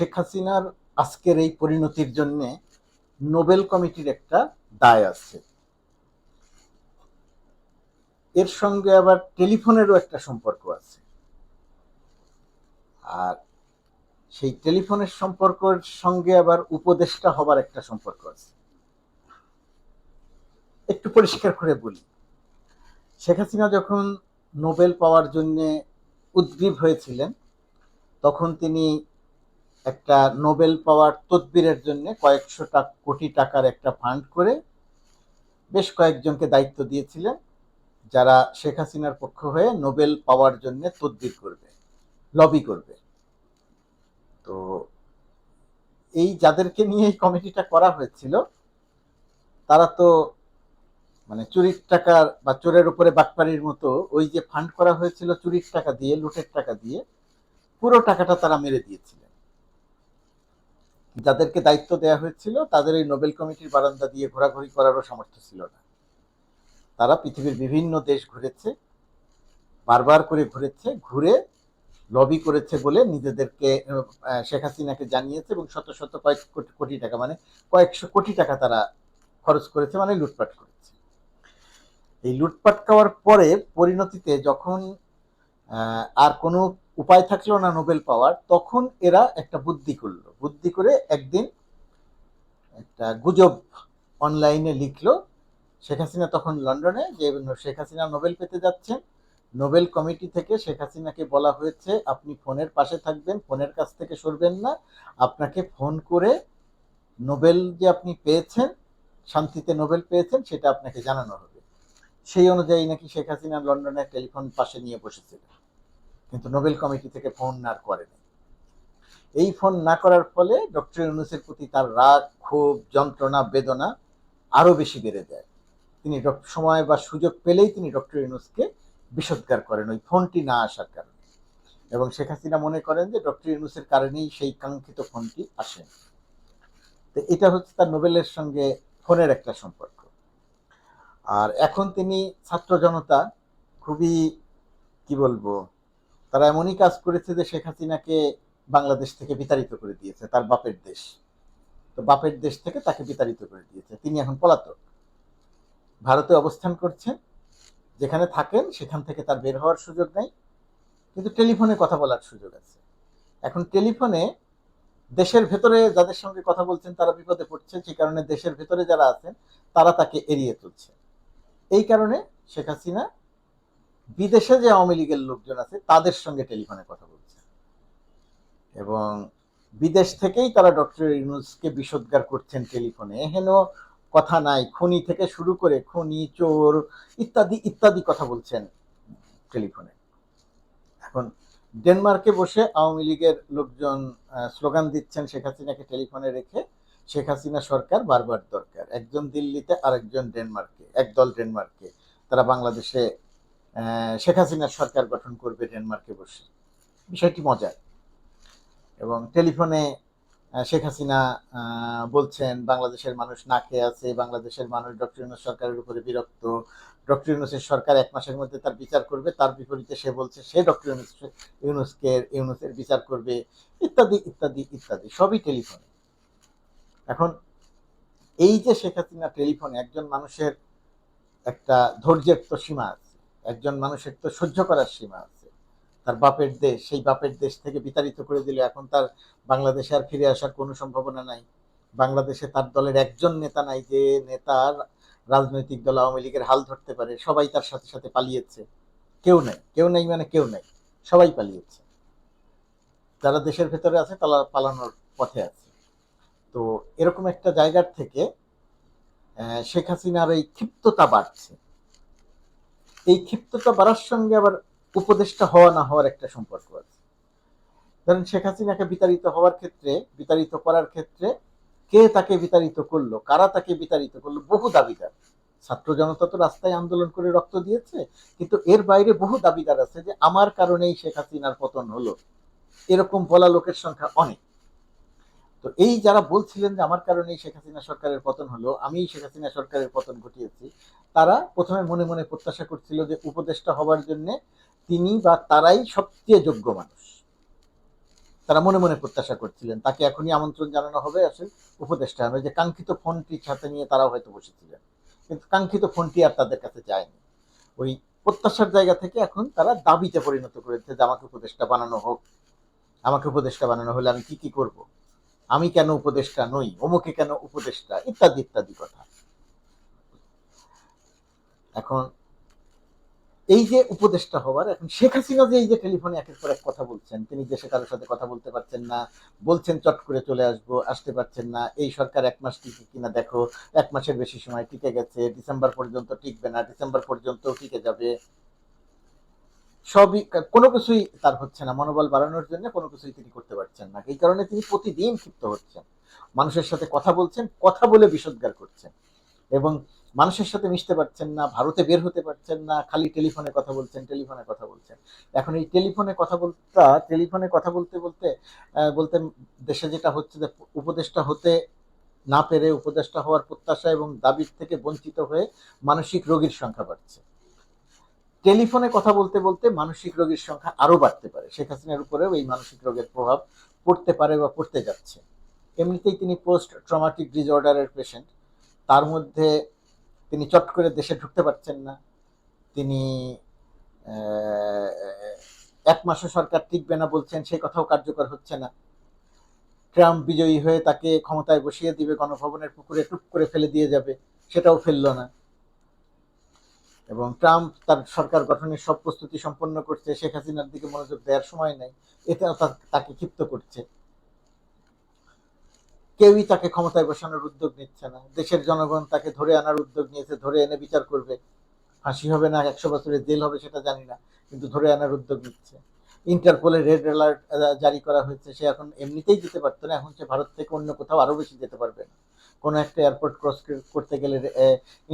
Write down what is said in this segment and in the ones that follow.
শেখ হাসিনার আজকের এই পরিণতির জন্য নোবেল কমিটির একটা দায় আছে। এর সঙ্গে আবার টেলিফোনেরও একটা সম্পর্ক আছে। আর সেই টেলিফোনের সম্পর্কের সঙ্গে আবার উপদেষ্টা হবার একটা সম্পর্ক আছে। একটু পরিষ্কার করে বলি, শেখ হাসিনা যখন নোবেল পাওয়ার জন্য উদ্গ্রীব হয়েছিলেন, তখন তিনি একটা নোবেল পাওয়ার তদবিরের জন্য কয়েকশো কোটি টাকার একটা ফান্ড করে বেশ কয়েকজনকে দায়িত্ব দিয়েছিলেন, যারা শেখ হাসিনার পক্ষ হয়ে নোবেল পাওয়ার জন্য তদবির করবে লবি করবে। তো এই যাদেরকে নিয়ে এই কমিটিটা করা হয়েছিল, তারা তো মানে চুরির টাকার বা চোরের উপরে বাটপাড়ির মতো ওই যে ফান্ড করা হয়েছিল চুরির টাকা দিয়ে, লুটের টাকা দিয়ে, পুরো টাকাটা তারা মেরে দিয়েছিলেন যাদেরকে দায়িত্ব দেওয়া হয়েছিল, তাদের এই নোবেল কমিটির বারান্দা দিয়ে ঘোরাঘুরি করারও সামর্থ্য ছিল না। তারা পৃথিবীর বিভিন্ন দেশ ঘুরেছে, বারবার করে ঘুরেছে, ঘুরে লবি করেছে বলে নিজেদেরকে শেখ হাসিনাকে জানিয়েছে এবং শত শত কয়েক কোটি কোটি টাকা মানে কয়েকশো কোটি টাকা তারা খরচ করেছে মানে লুটপাট করেছে। এই লুটপাট খাওয়ার পরে পরিণতিতে যখন আর কোনো উপায় থাকল না নোবেল পাওয়ার, তখন এরা একটা বুদ্ধি করল। বুদ্ধি করে একদিন একটা গুজব অনলাইনে লিখলো। শেখ হাসিনা তখন লন্ডনে যে শেখ হাসিনা নোবেল পেতে যাচ্ছেন, নোবেল কমিটি থেকে শেখ হাসিনাকে বলা হয়েছে, আপনি ফোনের পাশে থাকবেন, ফোনের কাছ থেকে সরবেন না। আপনাকে ফোন করে নোবেল যে আপনি পেয়েছেন, শান্তিতে নোবেল পেয়েছেন, সেটা আপনাকে জানানো হবে। সেই অনুযায়ী নাকি শেখ হাসিনা লন্ডনের টেলিফোন পাশে নিয়ে বসেছিল। কিন্তু নোবেল কমিটি থেকে ফোন আর করেনি। এই ফোন না করার ফলে ডক্টর ইউনুসের প্রতি তার রাগ, ক্ষোভ, যন্ত্রণা, বেদনা আরও বেশি বেড়ে যায়। তিনি সময় বা সুযোগ পেলেই তিনি ডক্টর ইউনুসকে বিষোদ্গার করেন ওই ফোনটি না আসার কারণে। এবং শেখ হাসিনা মনে করেন যে ডক্টর ইউনুসের কারণেই সেই কাঙ্ক্ষিত ফোনটি আসেন তো এটা হচ্ছে তার নোবেলের সঙ্গে ফোনের একটা সম্পর্ক। আর এখন তিনি ছাত্র জনতা, খুবই, কি বলব, তারা এমনই কাজ করেছে যে শেখ হাসিনাকে বাংলাদেশ থেকে বিতাড়িত করে দিয়েছে, তার বাপের দেশ। তো বাপের দেশ থেকে তাকে বিতাড়িত করে দিয়েছে। তিনি এখন পলাতক। ভারতে অবস্থান করছেন, যেখানে থাকেন, সেখান থেকে তার বের হওয়ার সুযোগ নেই। কিন্তু টেলিফোনে কথা বলার সুযোগ আছে। এখন টেলিফোনে দেশের ভেতরে যাদের সঙ্গে কথা বলছেন, তারা বিপদে পড়ছে। যে কারণে দেশের ভেতরে যারা আছেন, তারা তাকে এড়িয়ে তুলছে এই কারণে শেখ হাসিনা বিদেশে যে আওয়ামী লীগের লোকজন আছে, তাদের সঙ্গে টেলিফোনে কথা বলছে। এবং বিদেশ থেকেই তারা ডক্টর ইউনুসকে বিষোদ্গার করছেন টেলিফোনে। হেন কথা নাই। খনি থেকে শুরু করে খনি, চোর ইত্যাদি ইত্যাদি কথা বলছেন টেলিফোনে। এখন ডেনমার্কে বসে আওয়ামী লীগের লোকজন স্লোগান দিচ্ছেন শেখ হাসিনাকে টেলিফোনে রেখে। শেখ হাসিনা সরকার বারবার দরকার। একজন দিল্লিতে, আরেকজন ডেনমার্কে, একদল ডেনমার্কে। তারা বাংলাদেশে শেখ হাসিনার সরকার গঠন করবে ডেনমার্কে বসে। বিষয়টি মজার। এবং টেলিফোনে শেখ হাসিনা বলছেন, বাংলাদেশের মানুষ না খেয়ে আছে, বাংলাদেশের মানুষ ডক্টর ইউনুস সরকারের উপরে বিরক্ত। ডক্টর ইউনুসের সরকার এক মাসের মধ্যে তার বিচার করবে, তার বিপরীতে সে বলছে, সে ডক্টর ইউনুস, ইউনুসকে, ইউনুসের বিচার করবে। ইত্যাদি ইত্যাদি ইত্যাদি, সবই টেলিফোনে। এখন এই যে শেখ হাসিনা টেলিফোনে, একজন মানুষের একটা ধৈর্যের তো সীমা আছে, একজন মানুষের তো সহ্য করার সীমা আছে। তার বাপের দেশ, সেই বাপের দেশ থেকে বিতাড়িত করে দিলে। এখন তার বাংলাদেশে আর ফিরে আসার কোনো সম্ভাবনা নাই। বাংলাদেশে তার দলের একজন নেতা নাই যে নেতার রাজনৈতিক দল আওয়ামী লীগের হাল ধরতে পারে। সবাই তার সাথে সাথে পালিয়েছে। কেউ নাই কেউ নাই মানে কেউ নাই, সবাই পালিয়েছে। যারা দেশের ভেতরে আছে তারা পালানোর পথে আছে। তো এরকম একটা জায়গার থেকে শেখ হাসিনার এই ক্ষিপ্ততা বাড়ছে। এই ক্ষিপ্ততা বাড়ার সঙ্গে আবার উপদেষ্টা হওয়া না হওয়ার একটা সম্পর্ক আছে। ধরেন শেখ হাসিনাকে বিতাড়িত হওয়ার ক্ষেত্রে, বিতাড়িত করার ক্ষেত্রে কে তাকে বিতাড়িত করল, কারা তাকে বিতাড়িত করল, বহু দাবিদার। ছাত্র জনতা তো রাস্তায় আন্দোলন করে রক্ত দিয়েছে, কিন্তু এর বাইরে বহু দাবিদার আছে যে আমার কারণেই শেখ হাসিনার পতন হলো। এরকম বলা লোকের সংখ্যা অনেক। তো এই যারা বলছিলেন যে আমার কারণেই শেখ হাসিনা সরকারের পতন হলো আমি শেখ হাসিনা সরকারের পতন ঘটিয়েছি, তারা প্রথমে মনে মনে প্রত্যাশা করছিল যে উপদেষ্টা হবার জন্য তিনি বা তারাই সবচেয়ে যোগ্য মানুষ। তারা মনে মনে প্রত্যাশা করছিলেন, তাকে এখনই আমন্ত্রণ জানানো হবে আসলে উপদেষ্টা হবে যে কাঙ্ক্ষিত ফোনটি সাথে নিয়ে তারাও হয়তো বসেছিলেন, কিন্তু কাঙ্ক্ষিত ফোনটি আর তাদের কাছে যায়নি। ওই প্রত্যাশার জায়গা থেকে এখন তারা দাবিতে পরিণত করেছে যে আমাকে উপদেষ্টা বানানো হোক। আমাকে উপদেষ্টা বানানো হলে আমি কি কি করব? আমি কেন উপদেষ্টা নই? অমুকে কেন উপদেষ্টা? ইত্যাদি ইত্যাদি কথা। এখন এই যে উপদেষ্টা হওয়ার, এখন শেখ হাসিনা যে এই যে টেলিফোনে একের পর এক কথা বলছেন, তিনি দেশে কারোর সাথে কথা বলতে পারছেন না, বলছেন চট করে চলে আসব, আসতে পারছেন না, এই সরকার এক মাস টিকে কিনা দেখো, এক মাসের বেশি সময় টিকে গেছে, ডিসেম্বর পর্যন্ত টিকবে না, ডিসেম্বর পর্যন্ত টিকে যাবে। সবই, কোনো কিছুই তার হচ্ছে না, মনোবল বাড়ানোর জন্য কোনো কিছুই তিনি করতে পারছেন না। এই কারণে তিনি প্রতিদিন ক্ষিপ্ত হচ্ছেন। মানুষের সাথে কথা বলছেন, কথা বলে বিষোদ্গার করছেন। এবং মানুষের সাথে মিশতে পারছেন না, ভারতে বের হতে পারছেন না, খালি টেলিফোনে কথা বলছেন, টেলিফোনে কথা বলছেন। এখন এই টেলিফোনে কথা বলতে, টেলিফোনে কথা বলতে বলতে বলতে দেশে যেটা হচ্ছে যে উপদেষ্টা হতে না পেরে উপদেষ্টা হওয়ার প্রত্যাশা এবং দাবির থেকে বঞ্চিত হয়ে মানসিক রোগীর সংখ্যা বাড়ছে। টেলিফোনে কথা বলতে বলতে মানসিক রোগীর সংখ্যা আরও বাড়তে পারে। শেখ হাসিনার উপরেও এই মানসিক রোগের প্রভাব পড়তে পারে বা পড়তে যাচ্ছে। এমনিতেই তিনি পোস্ট ট্রমাটিক ডিসঅর্ডারের পেশেন্ট তার মধ্যে তিনি চট করে দেশে ঢুকতে পারছেন না। তিনি এক মাসে সরকার টিকবে না বলছেন, সেই কথাও কার্যকর হচ্ছে না। ট্রাম্প বিজয়ী হয়ে তাকে ক্ষমতায় বসিয়ে দিবে, গণভবনের পুকুরে টুপ করে ফেলে দিয়ে যাবে, সেটাও ফেলল না। এবং ট্রাম্প তার সরকার গঠনের সব প্রস্তুতি সম্পন্ন করছে, শেখ হাসিনার দিকে মনোযোগ দেওয়ার সময় নেই এটাও তাকে ক্ষিপ্ত করছে। কেউই তাকে ক্ষমতায় বসানোর উদ্যোগ নিচ্ছে না। দেশের জনগণ তাকে ধরে আনার উদ্যোগ নিয়েছে, ধরে এনে বিচার করবে। ফাঁসি হবে না, একশো বছরের জেল হবে সেটা জানি না, কিন্তু ধরে আনার উদ্যোগ নিচ্ছে। ইন্টারপোলে রেড অ্যালার্ট জারি করা হয়েছে, সে এখন এমনিতেই যেতে পারতো না, এখন সে ভারত থেকে অন্য কোথাও আরও বেশি যেতে পারবে না। কোনো একটা এয়ারপোর্ট ক্রস করতে গেলে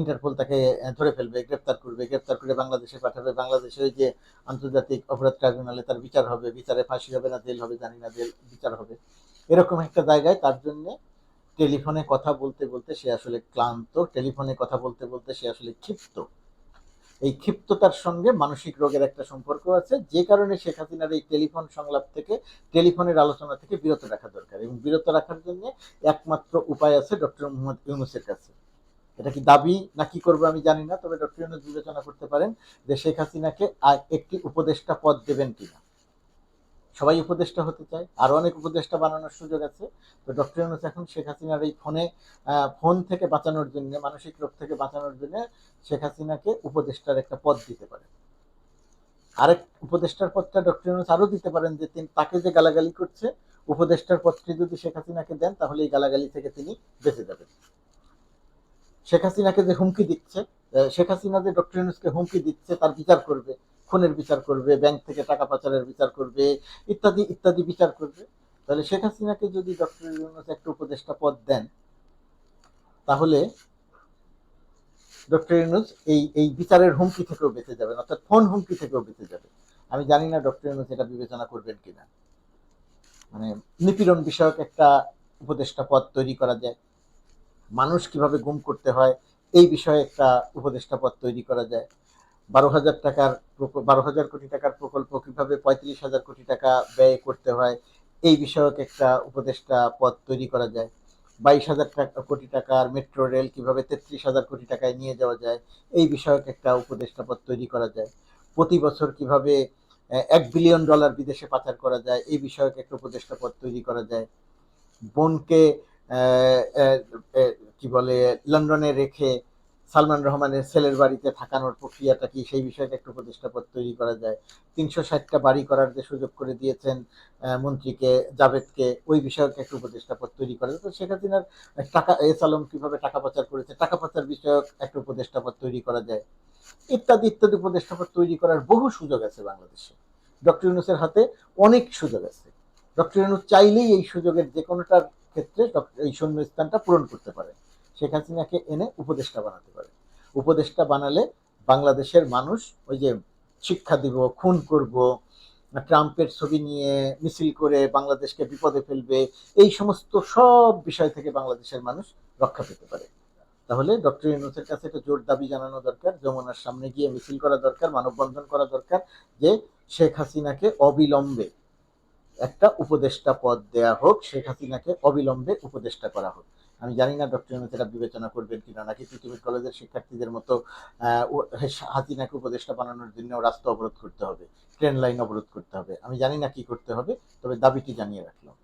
ইন্টারপোল তাকে ধরে ফেলবে, গ্রেপ্তার করবে, গ্রেপ্তার করে বাংলাদেশে পাঠাবে। বাংলাদেশে ওই যে আন্তর্জাতিক অপরাধ ট্রাইব্যুনালে তার বিচার হবে, বিচারে ফাঁসি হবে না, জেল হবে, জানি না, জেল, বিচার হবে। এরকম একটা জায়গায় তার জন্য টেলিফোনে কথা বলতে বলতে সে আসলে ক্লান্ত, টেলিফোনে কথা বলতে বলতে সে আসলে ক্ষিপ্ত। এই ক্ষিপ্ততার সঙ্গে মানসিক রোগের একটা সম্পর্ক আছে, যে কারণে শেখ হাসিনার এই টেলিফোন সংলাপ থেকে, টেলিফোনের আলোচনা থেকে বিরত রাখা দরকার এবং বিরত রাখার জন্য একমাত্র উপায় আছে ডক্টর মোহাম্মদ ইউনুসের কাছে। এটা কি দাবি না কি করবে আমি জানি না, তবে ডক্টর ইউনুস বিবেচনা করতে পারেন যে শেখ হাসিনাকে একটি উপদেষ্টা পদ দেবেন কিনা। সবাই উপদেষ্টা হতে চায়। আরও অনেক উপদেষ্টা বানানোর সুযোগ আছে। তো ডক্টর ইউনুস এখন শেখ হাসিনার এই ফোনে ফোন থেকে বাঁচানোর জন্য, মানসিক রোগ থেকে বাঁচানোর জন্য শেখ হাসিনাকে উপদেষ্টার একটা পদ দিতে পারেন আরেক উপদেষ্টার পদটা ডক্টর ইউনুস আরও দিতে পারেন যে তিনি, তাকে যে গালাগালি করছে, উপদেষ্টার পদটি যদি শেখ হাসিনাকে দেন, তাহলে এই গালাগালি থেকে তিনি বেঁচে যাবেন। শেখ হাসিনাকে যে হুমকি দিচ্ছে শেখ হাসিনা যে ডক্টর ইউনুসকে হুমকি দিচ্ছে, তার বিচার করবে খুনের বিচার করবে ব্যাংক থেকে টাকা পাচারের বিচার করবে, ইত্যাদি ইত্যাদি বিচার করবে। তাহলে শেখ হাসিনাকে যদি ডক্টর ইউনুস একটা উপদেষ্টা পদ দেন, তাহলে ডক্টর ইউনুস এই এই বিচারের হুমকি থেকেও বেঁচে যাবেন, অর্থাৎ ফোন হুমকি থেকেও বেঁচে যাবে। আমি জানি না ডক্টর ইউনুস এটা বিবেচনা করবেন কিনা। মানে নিপীড়ন বিষয়ক একটা উপদেষ্টা পদ তৈরি করা যায়। মানুষ কীভাবে গুম করতে হয়, এই বিষয়ে একটা উপদেষ্টা পদ তৈরি করা যায়। বারো হাজার টাকার বারো হাজার কোটি টাকার প্রকল্প, কীভাবে পঁয়ত্রিশ হাজার কোটি টাকা ব্যয় করতে হয়, এই বিষয়ক একটা উপদেষ্টা পদ তৈরি করা যায়। বাইশ হাজার টাকা, কোটি টাকার মেট্রো রেল, কীভাবে তেত্রিশ হাজার কোটি টাকায় নিয়ে যাওয়া যায়, এই বিষয়ক একটা উপদেষ্টা পদ তৈরি করা যায়। প্রতি বছর কীভাবে এক বিলিয়ন ডলার বিদেশে পাচার করা যায়, এই বিষয়ক একটা উপদেষ্টা পদ তৈরি করা যায়। বোনকে কি বলে, লন্ডনে রেখে সালমান রহমানের ছেলের বাড়িতে থাকানোর প্রক্রিয়াটা কি? সেই বিষয়ে একটু উপদেষ্টা পদ তৈরি করা যায়। তিনশো ষাটটা বাড়ি করার যে সুযোগ করে দিয়েছেন মন্ত্রীকে জাভেদকে, ওই বিষয়ক একটু উপদেষ্টা পদ তৈরি করা যায়। তো শেখ হাসিনার টাকা, এস আলম কীভাবে টাকা পাচার করেছে, টাকা পাচার বিষয়ক একটা উপদেষ্টা পদ তৈরি করা যায়। ইত্যাদি ইত্যাদি উপদেষ্টা পদ তৈরি করার বহু সুযোগ আছে বাংলাদেশে। ডক্টর ইউনুসের হাতে অনেক সুযোগ আছে। ডক্টর ইউনুস চাইলেই এই সুযোগের যে কোনোটার ক্ষেত্রে এই শূন্য স্থানটা পূরণ করতে পারে। শেখ হাসিনাকে এনে উপদেষ্টা বানাতে পারে। উপদেষ্টা বানালে বাংলাদেশের মানুষ ওই যে শিক্ষা দিব, খুন করব, ট্রাম্পের ছবি নিয়ে মিছিল করে বাংলাদেশকে বিপদে ফেলবে, এই সমস্ত সব বিষয় থেকে বাংলাদেশের মানুষ রক্ষা পেতে পারে। তাহলে ডক্টর ইউনুসের কাছে একটা জোর দাবি জানানো দরকার, যমুনার সামনে গিয়ে মিছিল করা দরকার, মানববন্ধন করা দরকার, যে শেখ হাসিনাকে অবিলম্বে একটা উপদেষ্টা পদ দেয়া হোক, শেখ হাসিনাকে অবিলম্বে উপদেষ্টা করা হোক। আমি জানি না ডক্টর ইউনুস এটা বিবেচনা করবেন কিনা নাকি পৃথিবীর কলেজের শিক্ষার্থীদের মতো আহ, নাকি উপদেষ্টা বানানোর জন্য রাস্তা অবরোধ করতে হবে ট্রেন লাইন অবরোধ করতে হবে। আমি জানি না কি করতে হবে তবে দাবিটি জানিয়ে রাখলাম।